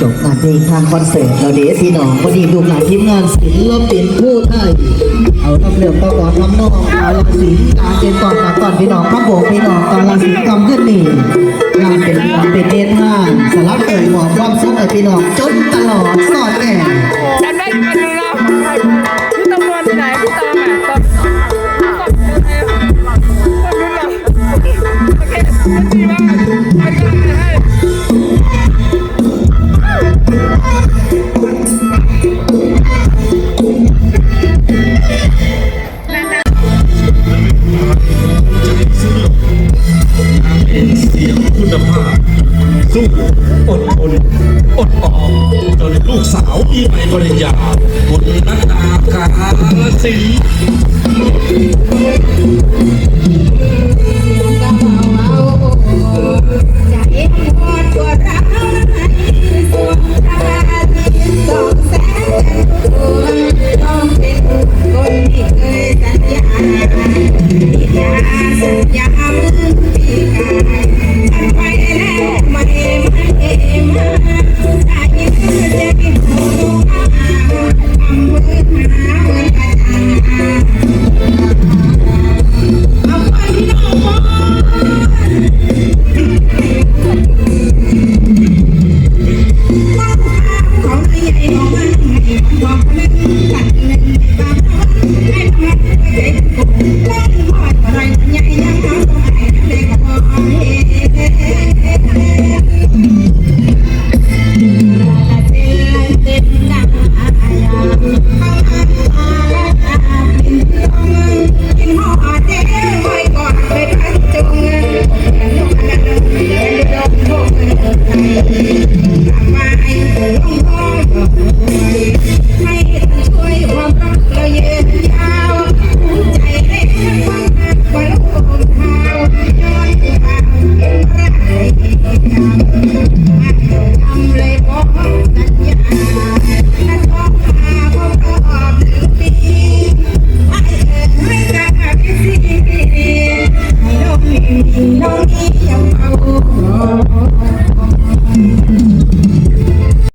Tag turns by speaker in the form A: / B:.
A: จบการเพลงทางคอนเสิร์ตเราเดซพี่น้องวันนี้ดูหลานทีมงานศิลปินผู้ไทย เอาน้ำเปลือกประกอบน้ำนองเอาลาสีการเป็นก่อนมาก่อนพี่น้องข้าโบกพี่น้องตอนลาสีกำขึ้นนี่งานเป็นงานเป็นเดนห้าสลับเอ่ยหมอบความสุขให้พี่น้องจนตลอด
B: คุ
C: ณภาพสู้อดทนอดออมจนลูกสาวมีใบปริญญาบุญนักดาการศิลป์ Don't.